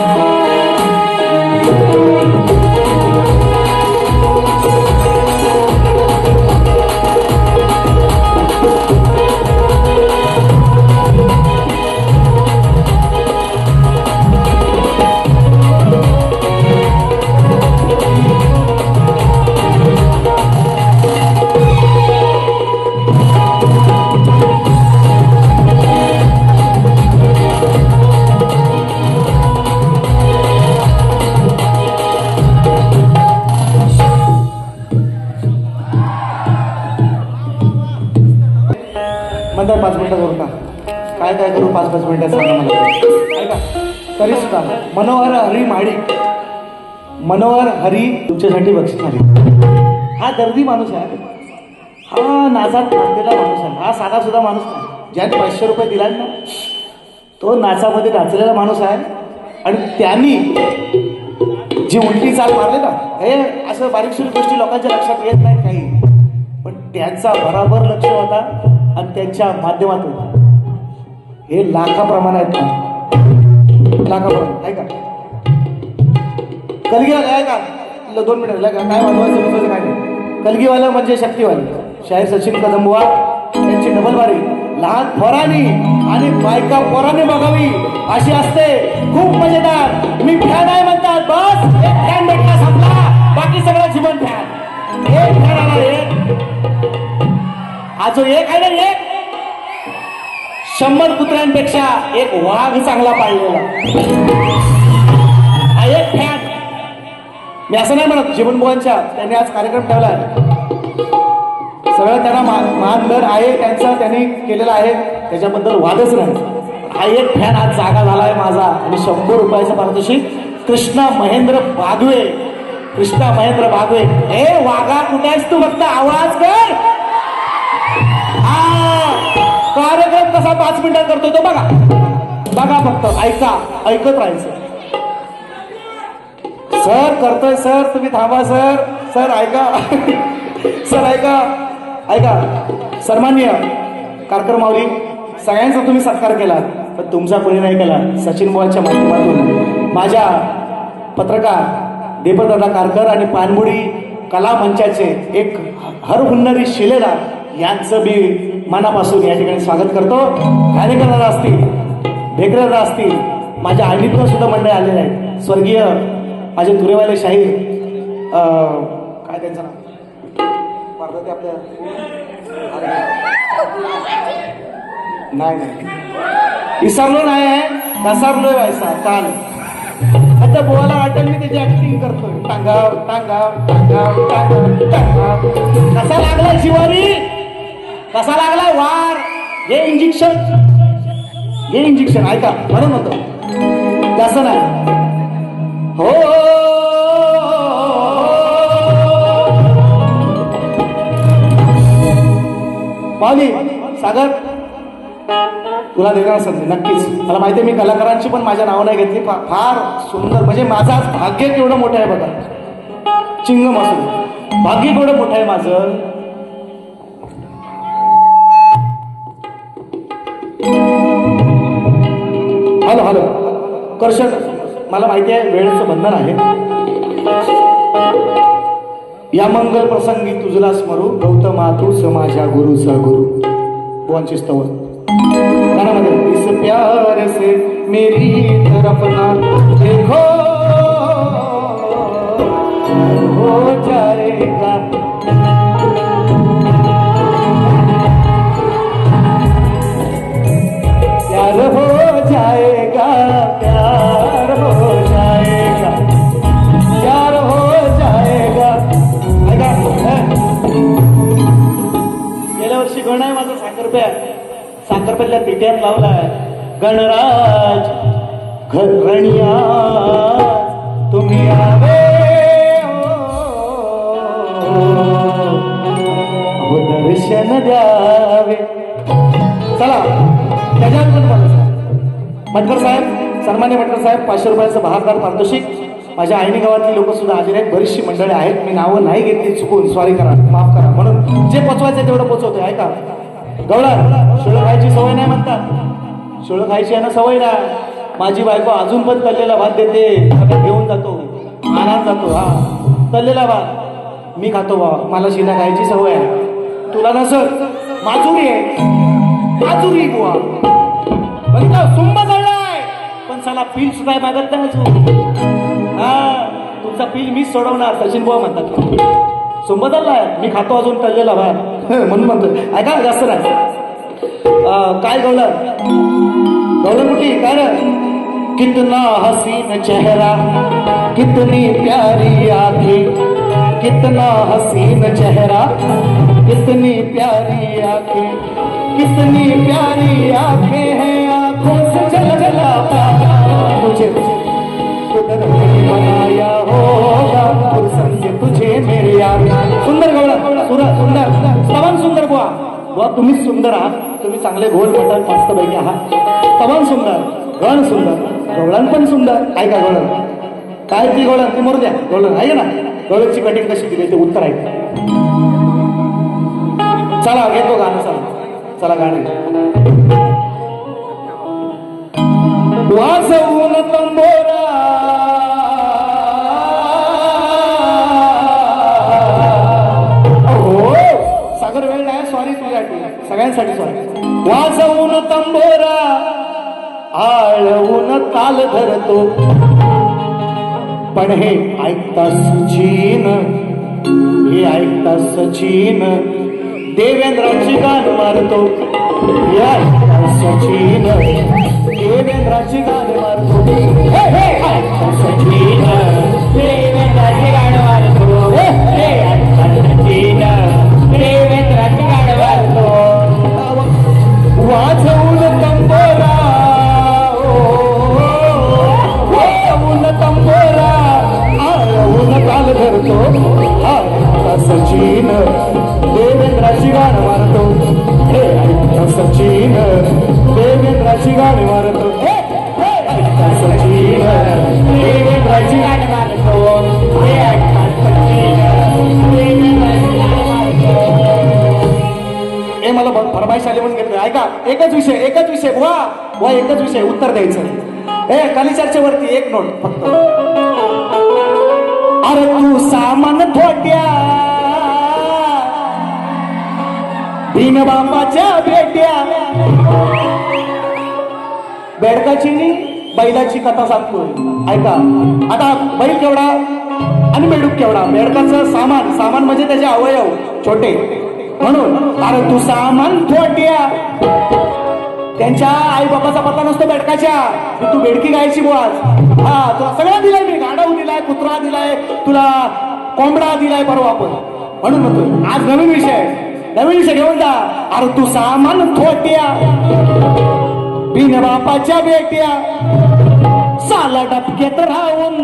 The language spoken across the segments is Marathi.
म्हणतात पाच मिनिटात सांगा मला. ऐका तरी सुद्धा मनोहर हरी माळी मनोहर हरी तुमच्यासाठी बक्षीस आली हा दर्दी माणूस आहे. हा नाचात नाचलेला माणूस आहे. हा साधा सुद्धा माणूस नाही. ज्याने पाचशे रुपये दिला ना तो नाचामध्ये नाचलेला माणूस आहे. आणि त्यांनी जी उलटी चाल मारली ना हे असं बारीकशीर गोष्टी लोकांच्या लक्षात येत नाही काही. पण त्यांचा बराबर लक्ष होता आणि त्यांच्या माध्यमातून. हे लाखाप्रमाणे आहेत का? लाखाप्रमाणे आहे का? कलगीवाला आहे का? दोन मिनिट का? काय वाजवायचं काय नाही. कलगीवाला म्हणजे शक्तीवाले. शाहीर सचिन कदमबुवा त्यांची डबल बारी. लहान पोरांनी आणि बायका पोरांनी बघावी. अशी असते. खूप मजेदार. मी फॅन आहे म्हणतात. बस एक फॅन भेटला संपला. बाकी सगळं जीवन फॅन. एक फॅन आला एक हा जो एक आहे ना एक? शंभर कुत्र्यांपेक्षा एक वाघ चांगला पाळलेला एक फॅन. मी असं नाही म्हणत जीवनबुवांच्या त्यांनी आज कार्यक्रम ठेवला आहे. सगळं त्यांना मान दर आहे त्यांचा त्यांनी केलेला आहे. त्याच्याबद्दल वादच नाही. हा एक फॅन आज जागा झाला आहे माझा. आणि शंभर रुपयाचं पारितोषिक कृष्णा महेंद्र बागवे. कृष्णा महेंद्र बागवे. हे वाघा कुठे आहेस तू? फक्त आवाज कर. हा कार्यक्रम कसा पाच मिनिटात करतो तो. बघा. बघा फक्त. ऐका. ऐकत राहायचं. सर करतोय सर. तुम्ही थांबा सर. सर ऐका. सर ऐका. ऐका. सन्मान्य कारकर सगळ्यांचा तुम्ही सत्कार केला पण तुमचा कोणी नाही केला. सचिन बुवांच्या माध्यमातून. माझ्या पत्रकार देवदादा कारकर आणि पानमुडी कला मंचाचे एक हरहुन्नरी शिलेदार यांचं मी मनापासून या ठिकाणी स्वागत करतो. कार्यकर्ता असतील बेकरदा असतील माझ्या आईतून सुद्धा मंडळी आलेले आहेत. स्वर्गीय माझे तुरेवाले शाहीर काय त्यांचं नाव? ते आपल्या नाही नाही. विसरलो नाही आहे घसारलोय व्हायचा काल आता बोवाला वाटेल मी त्याची ऍक्टिंग करतोय. टांगाव टांगाव टांगाव टांगाव टांगाव. कसा लागला शिवारी कसा लागला वार? हे इंजेक्शन हे इंजेक्शन ऐका म्हणून होतं तसं नाही. हो. पावली सागर. तुला देणार संधी नक्कीच. मला माहिती आहे मी कलाकारांची पण माझ्या नावं नाही घेतली. फार सुंदर म्हणजे माझं आज भाग्य केवढं मोठं आहे बघा. चिंगम असू भाग्य केवढं मोठं आहे माझं. हॅलो हॅलो कर्षक मला माहिती आहे वेळेचं बंधन आहे. या मंगल प्रसंगी तुझला स्मरू गौतमा तू समाजा गुरु. सगुरु बुवांची स्तव. गाण्यामध्ये इस प्यार से मेरी तरफ. ना देखो हो जाएगा. आहे साखरपल्ल्या पिठ्यात लावलाय. गणराज घरणिया तुम्ही आवे हो दर्शन द्यावे. चला त्याच्यानंतर मटकर साहेब सन्मान्य मटकर साहेब पाचशे रुपयाचं बहारदार पारितोषिक. माझ्या आईनी गावातली लोक सुद्धा हजर आहेत बरीचशी मंडळी आहेत. मी नावं नाही घेतली चुकून सॉरी करा माफ करा. म्हणून जे पोचवायचं तेवढं पोचवतोय ऐका. गवळा शिळ खायची सवय नाही म्हणतात. शिळं खायची आहे ना सवय नाही. माझी बायको अजून पण तल्लेला भात देते. घेऊन जातो. आनंद जातो हा. तल्लेला भात. मी खातो बाबा मला शिना खायची सवय आहे. तुला नसत माजुरी आहे. माजुरी बुवा. बघितलं सुंब जळलाय. पण चला फील सुद्धा मागत नाही अजून. हा तुमचा फील मीच सोडवणार. सचिन बुवा म्हणतात. सुंब जळलाय मी खातो अजून तळलेला भात म्हणून म्हणतो ऐका जास्त नाही. काय गवलं गवलं कुठली काय रे? कितना हसीन चेहरा कितनी प्यारी आंखें कितना हसीन चेहरा कितनी प्यारी आंखें कितनी प्यारी आंखें हैं आंखों से। वा तुम्हीच सुंदर आहात. तुम्ही चांगले गोल मटण मस्तपैकी आहात. तमाम सुंदर गण सुंदर गवळण पण सुंदर. ऐका गवळण? काय ती गवळण? ती मरू द्या. गवळण आहे ना? गवळणची कटिंग कशी दिली ते उत्तर आहे. चला घेतो गाणं चला. चला गाणे वाजवून तंबोरा सगळ्यांसाठी वाजवून तंबोरा आळवून ताल धरतो. पण हे ऐकता सचिन हे ऐकता सचिन देवेंद्राची गाण मारतो. हे ऐकता सचिन देवेंद्राची गाण मारतो. हे ऐकता सचिन देवेंद्राची गाण मारतो. व एकच विषय उत्तर द्यायचं. ए कलिचरच्या वरती एक नोट फक्त. अरे तू सामान थोट्या. भीम बापाच्या भेट्या. बेडकाची बैलाची कथा सांगतोय. ऐका आता बैल केवढा आणि बेडूक केवढा? बेडकाचं सामान सामान म्हणजे त्याचे अवयव छोटे. म्हणून अरे तू सामान थोट्या. त्यांच्या आई बाबाचा पत्ता नसतो बेडकाच्या. तू बेडकी गायची बोल हा तुला सगळं दिलंय मी. गाडव दिलाय कुत्रा दिलाय तुला कोंबडा दिलाय बरोबर आपण. म्हणून म्हणतो आज नवीन विषय नवीन विषय घेऊन जा. अरे तू सामान थोट्या. बिन बापाच्या बेट्या. साला डबक्यात राहून.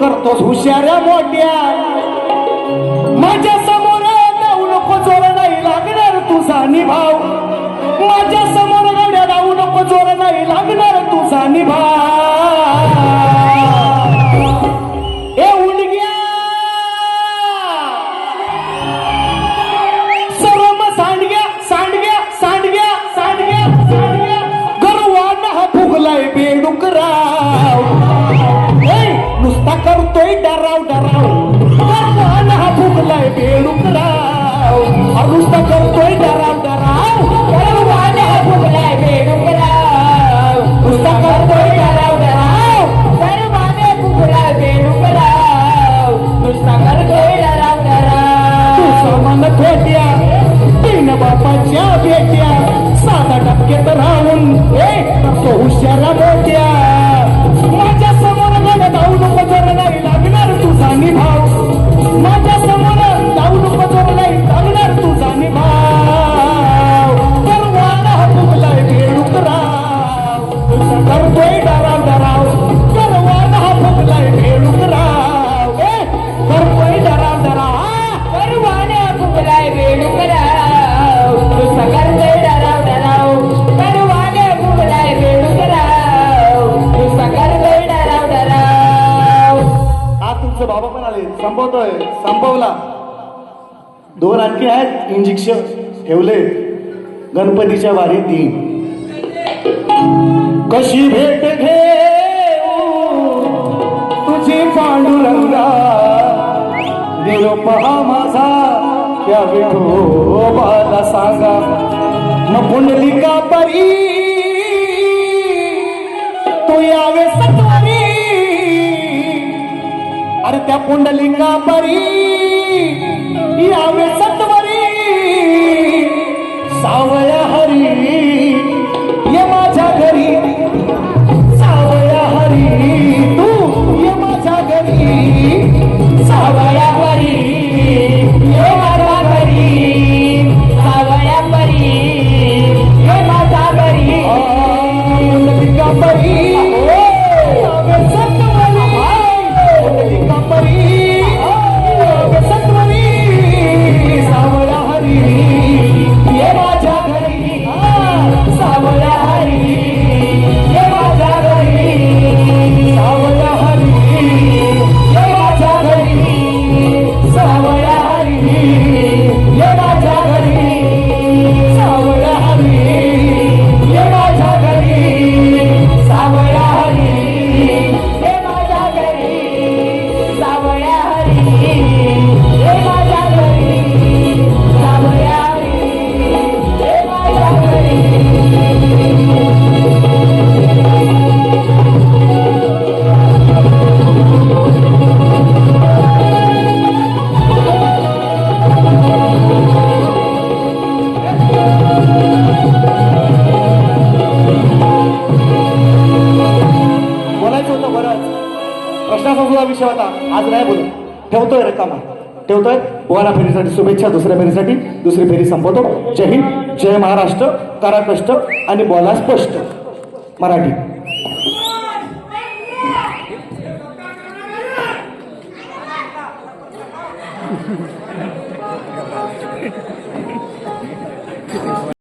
करतोस हुशाऱ्या मोठ्या. माझ्या बापाच्या बेट्या साधा तर राहून एक तो हुशारा मोठ्या. ठेवले गणपतीच्या वारीत ती. कशी भेट घे तुझी पांडुरंगा? निरोप पहा माझा त्या विठोबाला सांगा. न पुंडलिका परी तू यावे सत्वरी. अरे त्या पुंडलिका परी यावे विषय होता. आज नाही बोलू. ठेवतोय रक्कम ठेवतोय. बोला फेरीसाठी शुभेच्छा दुसऱ्या फेरीसाठी. दुसरी फेरी संपवतो. जय हिंद जय महाराष्ट्र. करा कष्ट आणि बोला स्पष्ट. मराठी.